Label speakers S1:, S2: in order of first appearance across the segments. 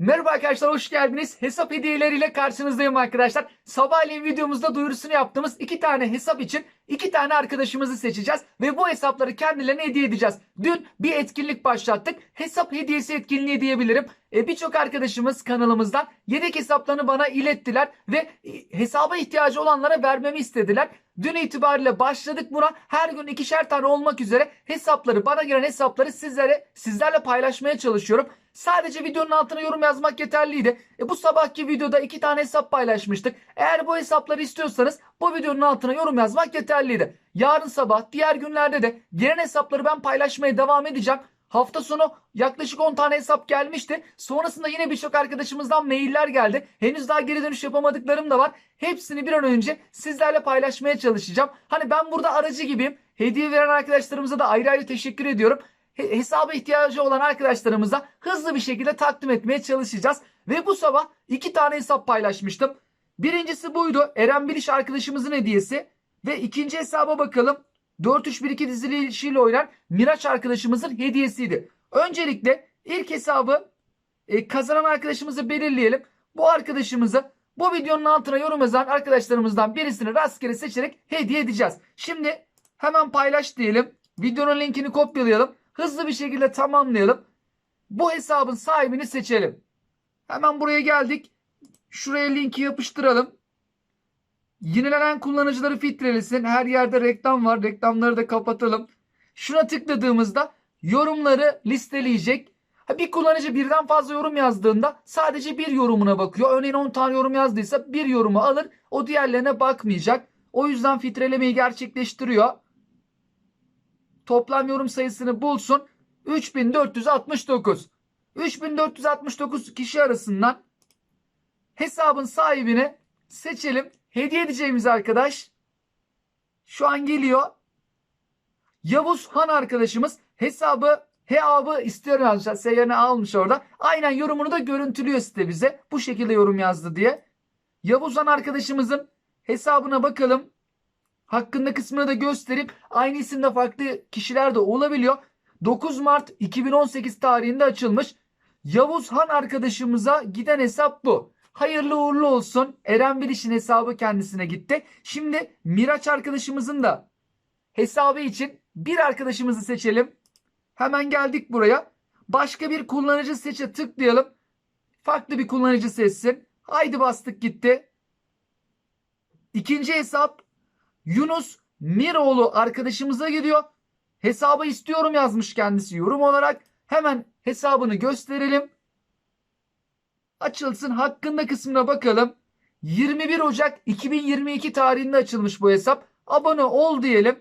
S1: Merhaba arkadaşlar hoş geldiniz. Hesap hediyeleriyle karşınızdayım arkadaşlar. Sabahleyin videomuzda duyurusunu yaptığımız iki tane hesap için iki tane arkadaşımızı seçeceğiz. Ve bu hesapları kendilerine hediye edeceğiz. Dün bir etkinlik başlattık. Hesap hediyesi etkinliği diyebilirim. E, Birçok arkadaşımız kanalımızdan yedek hesaplarını bana ilettiler. Ve e, hesaba ihtiyacı olanlara vermemi istediler. Dün itibariyle başladık buna. Her gün ikişer tane olmak üzere hesapları bana gelen hesapları sizlere sizlerle paylaşmaya çalışıyorum. Sadece videonun altına yorum yazmak yeterliydi. E bu sabahki videoda iki tane hesap paylaşmıştık. Eğer bu hesapları istiyorsanız bu videonun altına yorum yazmak yeterliydi. Yarın sabah diğer günlerde de gelen hesapları ben paylaşmaya devam edeceğim. Hafta sonu yaklaşık 10 tane hesap gelmişti. Sonrasında yine birçok arkadaşımızdan mailler geldi. Henüz daha geri dönüş yapamadıklarım da var. Hepsini bir an önce sizlerle paylaşmaya çalışacağım. Hani ben burada aracı gibiyim. Hediye veren arkadaşlarımıza da ayrı ayrı teşekkür ediyorum. He- hesaba ihtiyacı olan arkadaşlarımıza hızlı bir şekilde takdim etmeye çalışacağız. Ve bu sabah iki tane hesap paylaşmıştım. Birincisi buydu. Eren Biliş arkadaşımızın hediyesi. Ve ikinci hesaba bakalım. 4-3-1-2 dizilişiyle oynayan Miraç arkadaşımızın hediyesiydi. Öncelikle ilk hesabı e, kazanan arkadaşımızı belirleyelim. Bu arkadaşımızı bu videonun altına yorum yazan arkadaşlarımızdan birisini rastgele seçerek hediye edeceğiz. Şimdi hemen paylaş diyelim. Videonun linkini kopyalayalım. Hızlı bir şekilde tamamlayalım. Bu hesabın sahibini seçelim. Hemen buraya geldik. Şuraya linki yapıştıralım. Yenilenen kullanıcıları filtrelesin. Her yerde reklam var. Reklamları da kapatalım. Şuna tıkladığımızda yorumları listeleyecek. Bir kullanıcı birden fazla yorum yazdığında sadece bir yorumuna bakıyor. Örneğin 10 tane yorum yazdıysa bir yorumu alır. O diğerlerine bakmayacak. O yüzden filtrelemeyi gerçekleştiriyor. Toplam yorum sayısını bulsun. 3469. 3469 kişi arasından hesabın sahibini seçelim. Hediye edeceğimiz arkadaş şu an geliyor. Yavuz Han arkadaşımız hesabı hesabı istiyorum yazmışlar. S yerine almış orada. Aynen yorumunu da görüntülüyor site bize. Bu şekilde yorum yazdı diye. Yavuz Han arkadaşımızın hesabına bakalım. Hakkında kısmını da gösterip aynı isimde farklı kişiler de olabiliyor. 9 Mart 2018 tarihinde açılmış. Yavuz Han arkadaşımıza giden hesap bu. Hayırlı uğurlu olsun. Eren Biliş'in hesabı kendisine gitti. Şimdi Miraç arkadaşımızın da hesabı için bir arkadaşımızı seçelim. Hemen geldik buraya. Başka bir kullanıcı seçe tıklayalım. Farklı bir kullanıcı seçsin. Haydi bastık gitti. İkinci hesap Yunus Miroğlu arkadaşımıza gidiyor. Hesabı istiyorum yazmış kendisi yorum olarak. Hemen hesabını gösterelim. Açılsın hakkında kısmına bakalım. 21 Ocak 2022 tarihinde açılmış bu hesap. Abone ol diyelim.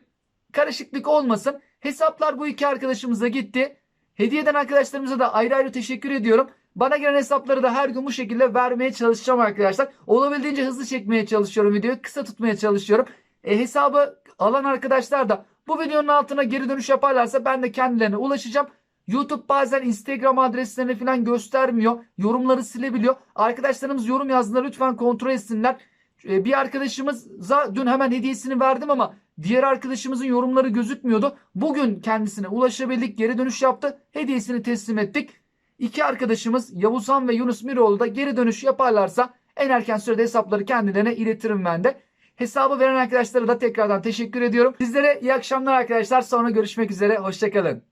S1: Karışıklık olmasın. Hesaplar bu iki arkadaşımıza gitti. Hediye eden arkadaşlarımıza da ayrı ayrı teşekkür ediyorum. Bana gelen hesapları da her gün bu şekilde vermeye çalışacağım arkadaşlar. Olabildiğince hızlı çekmeye çalışıyorum videoyu. Kısa tutmaya çalışıyorum. E, hesabı alan arkadaşlar da bu videonun altına geri dönüş yaparlarsa ben de kendilerine ulaşacağım. YouTube bazen Instagram adreslerini falan göstermiyor. Yorumları silebiliyor. Arkadaşlarımız yorum yazdığında lütfen kontrol etsinler. E, bir arkadaşımıza dün hemen hediyesini verdim ama diğer arkadaşımızın yorumları gözükmüyordu. Bugün kendisine ulaşabildik. Geri dönüş yaptı. Hediyesini teslim ettik. İki arkadaşımız Yavuzhan ve Yunus Miroğlu da geri dönüş yaparlarsa en erken sürede hesapları kendilerine iletirim ben de. Hesabı veren arkadaşlara da tekrardan teşekkür ediyorum. Sizlere iyi akşamlar arkadaşlar. Sonra görüşmek üzere. Hoşçakalın.